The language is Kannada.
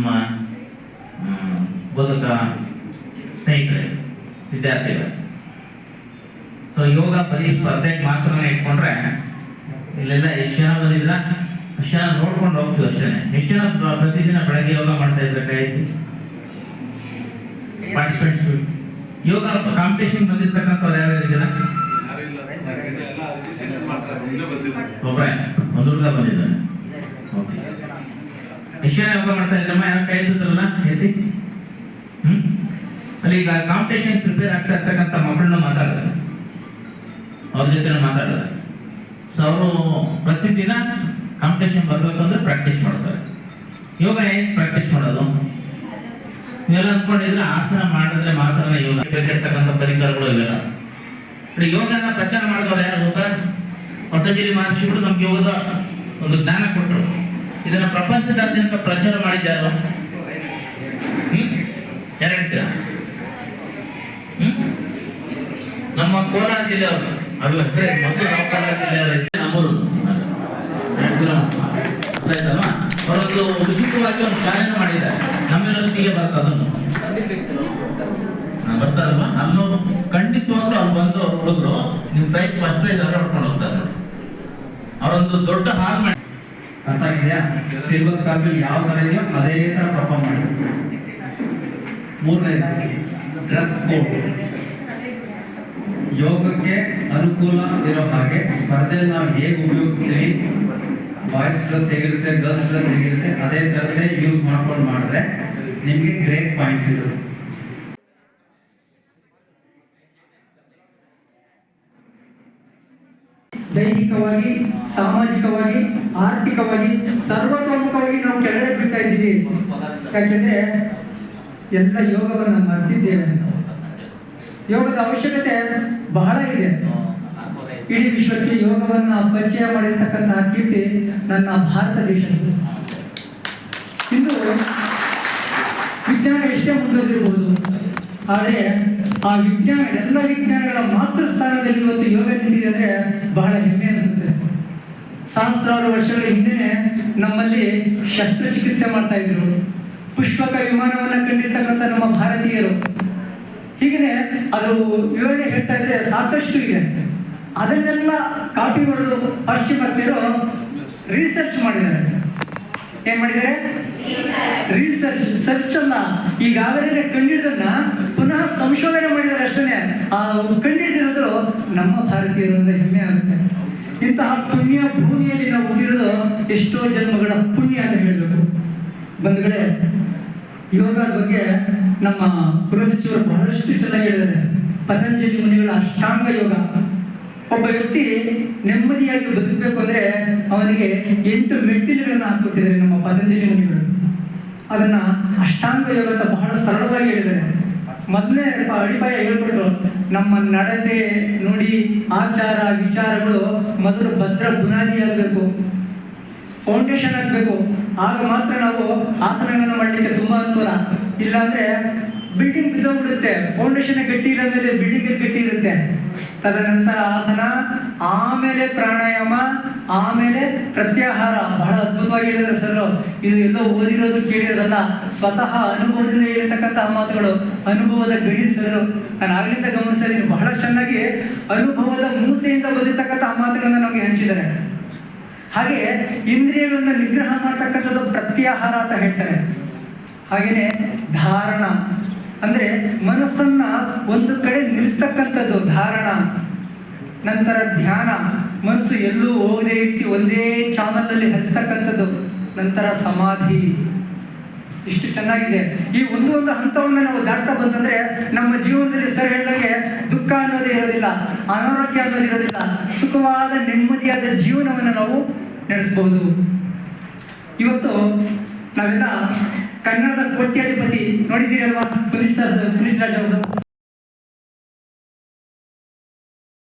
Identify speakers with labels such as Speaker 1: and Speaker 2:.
Speaker 1: ನಮ್ಮ ಬೋಧಕ ಸ್ನೇಹಿತರೆ ವಿದ್ಯಾರ್ಥಿಗಳು. ಸೊ ಯೋಗ ಬರೀ ಸ್ಪರ್ಧೆಗೆ ಮಾತ್ರ ಇಟ್ಕೊಂಡ್ರೆ ಇಲ್ಲೆಲ್ಲ ಎಷ್ಟು ಜನ ಬಂದಿದ್ರ? ಅಷ್ಟು ಜನ ನೋಡ್ಕೊಂಡು ಹೋಗ್ತೀವಿ ಅಷ್ಟೇ. ಎಷ್ಟು ಜನ ಪ್ರತಿದಿನ ಬೆಳಗ್ಗೆ ಯೋಗ ಮಾಡ್ತಾ ಇದ್ರೆ ಕೈ ಎತ್ತಿ. ಪಾರ್ಟಿಸಿಪೆಂಟ್ಸ್ ಯೋಗ ಕಾಂಪಿಟೇಷನ್ ಬಂದಿರ್ತಕ್ಕಂಥವ್ರು ಯಾರು ಇದ್ದೀರಾ? ಒಬ್ಬರೇ ಒಂದು ಹುಡುಗ ಬಂದಿದ್ದಾನೆ. ಓಕೆ ಜನ ಯೋಗ ಮಾಡ್ತಾ ಇದ್ರಮ್ಮ ಯಾರು ಕೈ ಎತ್ತಿದ್ರಲ್ಲ ಹೇಳ್ತಿ ಹ್ಮ್? ಅಲ್ಲಿ ಈಗ ಕಾಂಪಿಟೇಷನ್ ಪ್ರಿಪೇರ್ ಆಗ್ತಾ ಇರ್ತಕ್ಕಂಥ ಮಕ್ಕಳನ್ನ ಮಾತಾಡ್ತಾರೆ. ಅವ್ರ ಜೊತೆ ಮಾತಾಡ್ತಾರೆ. ಸೊ ಅವರು ಪ್ರತಿದಿನ ಕಾಂಪಿಟೇಷನ್ ಬರಬೇಕು ಅಂದ್ರೆ ಪ್ರಾಕ್ಟೀಸ್ ಮಾಡ್ತಾರೆ. ಯೋಗ ಏನ್ ಪ್ರಾಕ್ಟೀಸ್ ಮಾಡೋದು? ನೀವೆಲ್ಲ ಅನ್ಕೊಂಡಿದ್ರೆ ಆಸನ ಮಾಡಿದ್ರೆ ಮಾತ್ರ ಯೋಗ ಬೇಕಿರ್ತಕ್ಕಂಥ ಪರಿಕರಗಳು ಇವೆಲ್ಲ. ಯೋಗನ ಪ್ರಚಾರ ಮಾಡಿದವ್ರು ಯಾರು ಗೊತ್ತಾ? ಪತಂಜಲಿ ಮಹರ್ಷಿಗಳು ನಮ್ಗೆ ಯೋಗದ ಒಂದು ಜ್ಞಾನ ಕೊಟ್ಟರು ಇದನ್ನ ಪ್ರಪಂಚದಾದ್ಯಂತ ಪ್ರಚಾರ ಮಾಡಿದ್ದಾರ ನಮ್ಮ ಕೋಲಾರ ಜಿಲ್ಲೆಯವರು ಅಷ್ಟೇ ಮೊದಲು ನಾವು ಕೋಲಾರ ಜಿಲ್ಲೆಯವರು ನಮ್ಮೂರು. ಹೇಳ್ತೀರಾ? ಗೊತ್ತಾಯ್ತಲ್ವಾ ಅವರೊಂದು ಉಚಿತವಾಗಿ ಒಂದು ಶಾಲೆಯನ್ನು ಮಾಡಿದ್ದಾರೆ. ನಮ್ಮ ಬರ್ತ ಅದನ್ನು. ಬರ್ತಾರಲ್ವ? ಅಲ್ಲೂ ಖಂಡಿತವಾಗ್ಲೂ ಅಲ್ಲಿ ಬಂದು ಅವ್ರ ಹುಡುಗರು ನಿಮ್ ಪ್ರೈಸ್ ಫಸ್ಟ್ ಪ್ರೈಸ್ ಅವ್ರು ಹೊಡ್ಕೊಂಡು ಹೋಗ್ತಾರೆ. ಅವರೊಂದು ದೊಡ್ಡ ಹಾಲ್ ಮಾಡಿ
Speaker 2: ಅರ್ಥ ಆಗಿದೆಯಾ ಸಿಲೆಬಸ್ ಕಾಪಿ ಯಾವ ತರ ಇದೆಯೋ ಅದೇ ತರ ಪರ್ಫಾರ್ಮ್ ಮಾಡಿ. ಮೂರನೇ ಡ್ರೆಸ್ ಕೋಡ್ ಯೋಗಕ್ಕೆ ಅನುಕೂಲ ಇರೋ ಹಾಗೆ ಸ್ಪರ್ಧೆಯಲ್ಲಿ ನಾವು ಹೇಗೆ ಉಪಯೋಗಿಸ್ತೀವಿ? ಬಾಯ್ಸ್ ಡ್ರೆಸ್ ಹೇಗಿರುತ್ತೆ ಗರ್ಲ್ಸ್ ಡ್ರೆಸ್ ಹೇಗಿರುತ್ತೆ, ಅದೇ ಥರದೇ ಯೂಸ್ ಮಾಡ್ಕೊಂಡು ಮಾಡಿದ್ರೆ ನಿಮಗೆ ಗ್ರೇಸ್ ಪಾಯಿಂಟ್ಸ್ ಇರುತ್ತೆ
Speaker 3: ದೈಹಿಕವಾಗಿ, ಸಾಮಾಜಿಕವಾಗಿ, ಆರ್ಥಿಕವಾಗಿ ಸರ್ವತೋಮುಖವಾಗಿ ನಾವು ಕೆಳಗಡೆ ಬೀಳ್ತಾ ಇದ್ದೀವಿ. ಯಾಕೆಂದ್ರೆ ಎಲ್ಲ ಯೋಗವನ್ನು ಮರ್ತಿದ್ದೇವೆ ಯೋಗದ ಅವಶ್ಯಕತೆ ಬಹಳ ಇದೆ. ಇಡೀ ವಿಶ್ವಕ್ಕೆ ಯೋಗವನ್ನು ಪರಿಚಯ ಮಾಡಿರ್ತಕ್ಕಂತಹ ಕೀರ್ತಿ ನನ್ನ ಭಾರತ ದೇಶದ್ದು. ಇಂದು ವಿಜ್ಞಾನ ಎಷ್ಟೇ ಮುಂದುವರಿದಿರಬಹುದು ಆದರೆ ಆ ವಿಜ್ಞಾನ, ಎಲ್ಲ ವಿಜ್ಞಾನಗಳ ಸ್ಥಾನದಲ್ಲಿ ಇವತ್ತು ಯೋಗ ನಿಂತಿದೆ ಅಂದ್ರೆ ಬಹಳ ಹೆಮ್ಮೆ ಅನಿಸುತ್ತೆ. ಸಹಸ್ರಾರು ವರ್ಷಗಳ ಹಿಂದೆ ನಮ್ಮಲ್ಲಿ ಶಸ್ತ್ರಚಿಕಿತ್ಸೆ ಮಾಡ್ತಾ ಇದ್ರು. ಪುಷ್ಪಕ ವಿಮಾನವನ್ನ ಕಂಡಿರ್ತಕ್ಕಂಥ ನಮ್ಮ ಭಾರತೀಯರು. ಹೀಗೆ ಅದು ವಿವರಣೆ ಹೇಳ್ತಾ ಇದ್ರೆ ಸಾಕಷ್ಟು ಇದೆ. ಅದನ್ನೆಲ್ಲ ಕಾಪಿ ಹೊಡೆದು ಪಾಶ್ಚಿಮಾತ್ಯರು ರಿಸರ್ಚ್ ಮಾಡಿದ್ದಾರೆ. ಏನ್ ಮಾಡಿದ್ರೆ ರಿಸರ್ಚ್ ಸರ್ಚ್ ಅಲ್ಲ ಈಗಾಗಲೇ ಕಂಡಿದ್ದನ್ನ ಪುನಃ ಸಂಶೋಧನೆ ಮಾಡಿದ್ದಾರೆ ಅಷ್ಟೇ ಆ ಕಂಡಿಡಿದಿರೋದು ನಮ್ಮ ಭಾರತೀಯರು ಅಂದ್ರೆ ಹೆಮ್ಮೆ ಆಗುತ್ತೆ. ಇಂತಹ ಪುಣ್ಯ ಭೂಮಿಯಲ್ಲಿ ನಾವು ಹುಟ್ಟಿರೋದು ಎಷ್ಟೋ ಜನ್ಮಗಳ ಪುಣ್ಯ ಅಂತ ಹೇಳಬೇಕು. ಬಂಧುಗಳೇ, ಯೋಗದ ಬಗ್ಗೆ ನಮ್ಮ ಗೃಹ ಸಚಿವರು ಬಹಳಷ್ಟು ಚೆನ್ನಾಗಿ ಹೇಳಿದ್ದಾರೆ. ಪತಂಜಲಿ ಮುನಿಗಳ ಅಷ್ಟಾಂಗ ಯೋಗ. ಒಬ್ಬ ವ್ಯಕ್ತಿ ನೆಮ್ಮದಿಯಾಗಿ ಬದುಕಬೇಕು ಅಂದ್ರೆ ಅವನಿಗೆ ಎಂಟು ಮೆಟ್ಟಿಲುಗಳನ್ನು ಹಾಕ್ಕೊಟ್ಟಿದ್ದಾರೆ ನಮ್ಮ ಪತಂಜಲಿ ಮುನಿಗಳು. ಅದನ್ನ ಅಷ್ಟಾಂಗ ಯೋಗ ಅಂತ ಬಹಳ ಸರಳವಾಗಿ ಹೇಳಿದ್ದಾರೆ. ಮೊದಲನೇ ಅಡಿಪಾಯ ಹೇಳ್ಬಿಟ್ರು. ನಮ್ಮ ನಡತೆ ನುಡಿ ಆಚಾರ, ವಿಚಾರಗಳು ಮೊದಲು ಭದ್ರ ಬುನಾದಿ ಆಗಬೇಕು. ಫೌಂಡೇಶನ್ ಆಗಬೇಕು. ಆಗ ಮಾತ್ರ ನಾವು ಆಸನಗಳನ್ನು ಮಾಡಲಿಕ್ಕೆ ತುಂಬ ಅನುಕೂಲ. ಇಲ್ಲಾಂದ್ರೆ ಬಿಲ್ಡಿಂಗ್ ಬಿದ್ದೋಗ್ಬಿಡುತ್ತೆ. ಫೌಂಡೇಶನ್ ಗಟ್ಟಿ ಇಲ್ಲ ಅಂದ್ರೆ ಬಿಲ್ಡಿಂಗ್ ಗಟ್ಟಿ ಇರುತ್ತೆ. ತದನಂತರ ಆಸನ, ಆಮೇಲೆ ಪ್ರಾಣಾಯಾಮ ಆಮೇಲೆ ಪ್ರತ್ಯಾಹಾರ ಬಹಳ ಅದ್ಭುತವಾಗಿ ಹೇಳಿದ್ರೆ ಸರ್. ಇದು ಎಲ್ಲೋ ಓದಿರೋದು ಕೇಳಿರೋದಲ್ಲ, ಸ್ವತಃ ಅನುಭವದಿಂದ ಹೇಳಿರ್ತಕ್ಕಂತಹ ಮಾತುಗಳು, ಅನುಭವದ ಗಡಿ ಸರ್. ನಾನು ಆಗ್ಲಿಂದ ಗಮನಿಸ್ತಾ ಇದ್ದೀನಿ, ಬಹಳ ಚೆನ್ನಾಗಿ ಅನುಭವದ ಮೂಸೆಯಿಂದ ಬಂದಿರ್ತಕ್ಕಂತಹ ಮಾತುಗಳನ್ನ ನಮಗೆ ಹಂಚಿದ್ದಾರೆ. ಹಾಗೆ ಇಂದ್ರಿಯಗಳನ್ನ ನಿಗ್ರಹ ಮಾಡ್ತಕ್ಕಂಥದ್ದು ಪ್ರತ್ಯಾಹಾರ ಅಂತ ಹೇಳ್ತಾರೆ. ಹಾಗೇನೆ ಧಾರಣ. ಅಂದ್ರೆ ಮನಸ್ಸನ್ನ ಒಂದು ಕಡೆ ನಿಲ್ಲಿಸ್ತಕ್ಕಂಥದ್ದು, ಧಾರಣ. ನಂತರ ಧ್ಯಾನ. ಮನಸ್ಸು ಎಲ್ಲೂ ಹೋಗದೇ ರೀತಿ ಒಂದೇ ಚಾನಲಲ್ಲಿ ಹರಿಸ್ತಕ್ಕಂಥದ್ದು ನಂತರ ಸಮಾಧಿ. ಇಷ್ಟು ಚೆನ್ನಾಗಿದೆ. ಈ ಒಂದು ಒಂದು ಹಂತವನ್ನು ನಾವು ದಾಟ್ತಾ ಬಂತಂದ್ರೆ ನಮ್ಮ ಜೀವನದಲ್ಲಿ ಸರ್ ಹೇಳಿದಾಗೆ ದುಃಖ ಅನ್ನೋದೇ ಇರೋದಿಲ್ಲ, ಅನಾರೋಗ್ಯ ಅನ್ನೋದು ಇರೋದಿಲ್ಲ. ಸುಖವಾದ, ನೆಮ್ಮದಿಯಾದ ಜೀವನವನ್ನು ನಾವು ನಡೆಸಬಹುದು ಇವತ್ತು ನಾವೆಲ್ಲ ಕನ್ನಡದ ಕೋಟ್ಯಾಧಿಪತಿ ನೋಡಿದ್ದೀರಲ್ವಾ? ಪುನೀತ್ ಪುನೀತ್ ರಾಜ್ ಅವರು